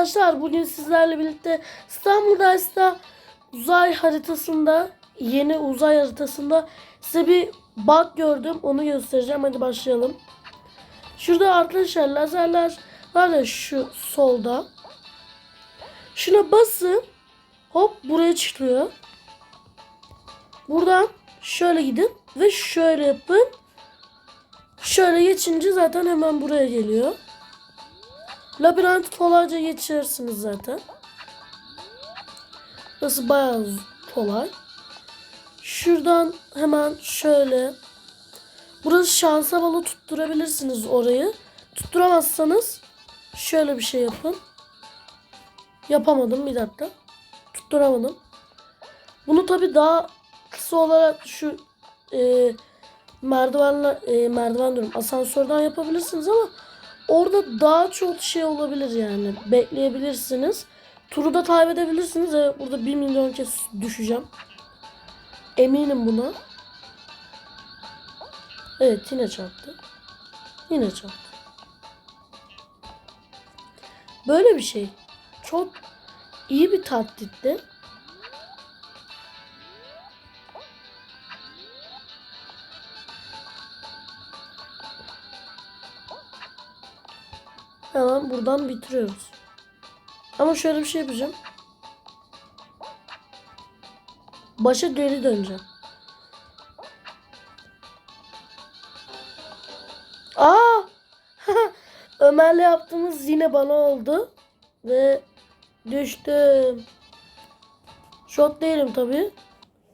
arkadaşlar bugün sizlerle birlikte İstanbul'da uzay haritasında yeni uzay haritasında size bir bug gördüm onu göstereceğim hadi başlayalım. Şurada arkadaşlar lazerler var ya şu solda. Şuna basın hop buraya çıkıyor. Buradan şöyle gidin ve şöyle yapın. Şöyle geçince zaten hemen buraya geliyor. Labirent kolayca geçirsiniz zaten. Burası bayağı kolay. Şuradan hemen şöyle. Burası şansa bağlı tutturabilirsiniz orayı. Tutturamazsanız şöyle bir şey yapın. Yapamadım bir dakika. Tutturamadım. Bunu tabi daha kısa olarak şu e, merdivenle e, merdiven diyorum asansörden yapabilirsiniz ama orada daha çok şey olabilir yani. Bekleyebilirsiniz. Turu da kaybedebilirsiniz. Evet, burada 1 milyon kez düşeceğim. Eminim buna. Evet yine çarptı. Yine çarptı. Böyle bir şey. Çok iyi bir taktikti. Hemen buradan bitiriyoruz. Ama şöyle bir şey yapacağım. Başa geri döneceğim. Aa! Ömer'le yaptığımız yine bana oldu. Ve düştüm. Şok değilim tabi.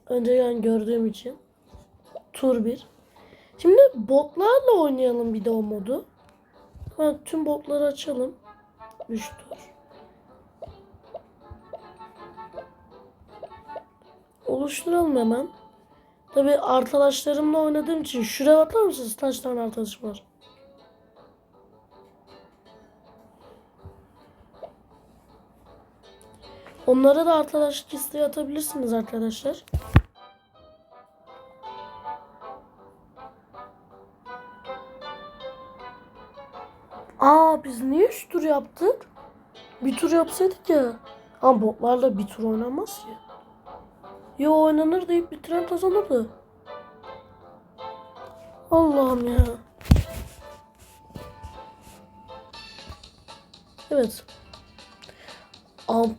Önceden gördüğüm için. Tur 1. Şimdi botlarla oynayalım bir de o modu. Ha, tüm botları açalım. 3 tur. Oluşturalım hemen. Tabi arkadaşlarımla oynadığım için şuraya bakar mısınız? Kaç tane arkadaşım var? Onlara da arkadaşlık isteği atabilirsiniz arkadaşlar. Biz niye 3 tur yaptık? Bir tur yapsaydık ya. Ama botlarla bir tur oynanmaz ki. Yo oynanır deyip bitiren kazanırdı. Allah'ım ya. Evet. Ab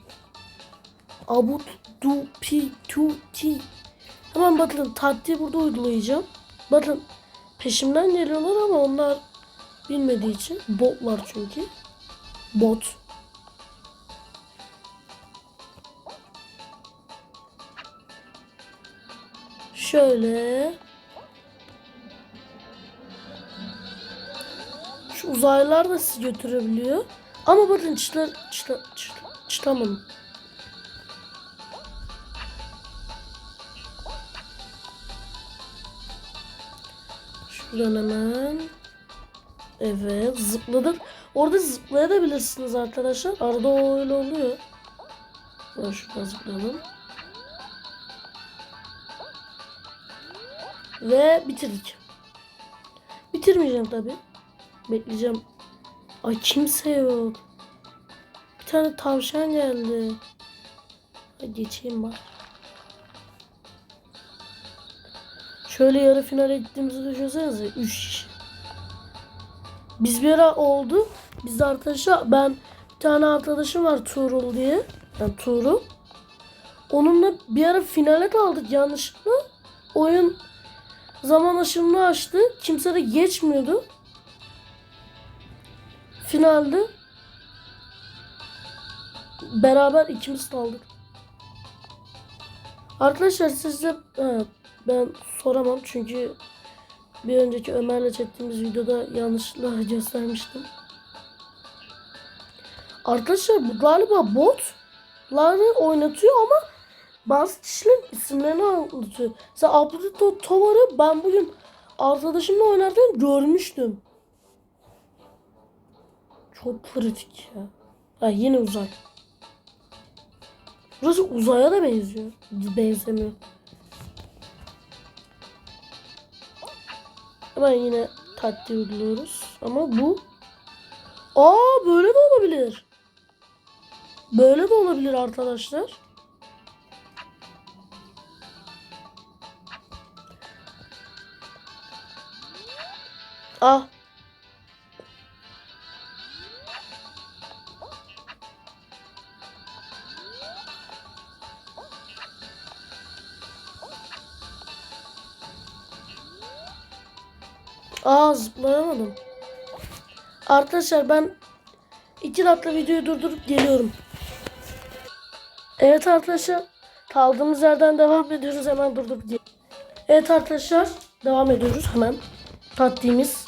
Abut du pi tu ti. Hemen bakın taktiği burada uygulayacağım. Bakın peşimden geliyorlar ama onlar bilmediği için botlar çünkü. Bot. Şöyle. Şu uzaylılar da sizi götürebiliyor. Ama bakın çıtlar çıtlar çıtlar çıtamadım. Şuradan hemen. Evet zıpladık. Orada zıplayabilirsiniz arkadaşlar. Arada o öyle oluyor. Ben şuradan zıplayalım. Ve bitirdik. Bitirmeyeceğim tabi. Bekleyeceğim. Ay kimse yok. Bir tane tavşan geldi. Hadi geçeyim bak. Şöyle yarı finale gittiğimizi düşünsenize. 3 kişi. Biz bir ara oldu. Biz de arkadaşlar ben bir tane arkadaşım var Tuğrul diye. Yani Tuğrul. Onunla bir ara finale kaldık yanlışlıkla. Oyun zaman aşımını açtı. Kimse de geçmiyordu. Finalde beraber ikimiz kaldık. Arkadaşlar evet, ben soramam çünkü bir önceki Ömer'le çektiğimiz videoda yanlışlıkla göstermiştim. Arkadaşlar bu galiba botları oynatıyor ama bazı kişilerin isimlerini anlatıyor. Mesela Abdülhamit Tovar'ı ben bugün arkadaşımla oynarken görmüştüm. Çok kritik ya. Ha, yine uzay. Burası uzaya da benziyor. Benzemiyor. Hemen yine taktiği uyguluyoruz. Ama bu... Aa böyle de olabilir. Böyle de olabilir arkadaşlar. Ah. Aa zıplayamadım. Arkadaşlar ben iki dakika videoyu durdurup geliyorum. Evet arkadaşlar kaldığımız yerden devam ediyoruz hemen durdurup Evet arkadaşlar devam ediyoruz hemen taktiğimiz.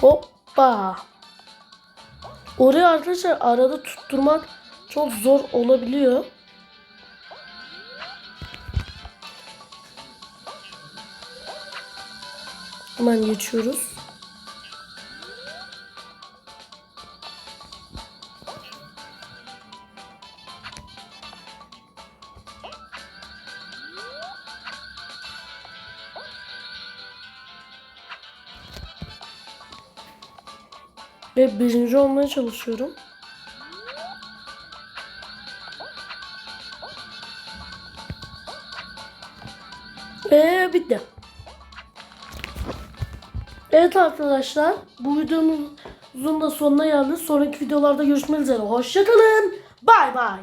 Hoppa. Oraya arkadaşlar arada tutturmak çok zor olabiliyor. Hemen geçiyoruz. Ve birinci olmaya çalışıyorum. Ve bitti. Evet arkadaşlar bu videomuzun da sonuna geldik. Sonraki videolarda görüşmek üzere. Hoşçakalın. Bay bay.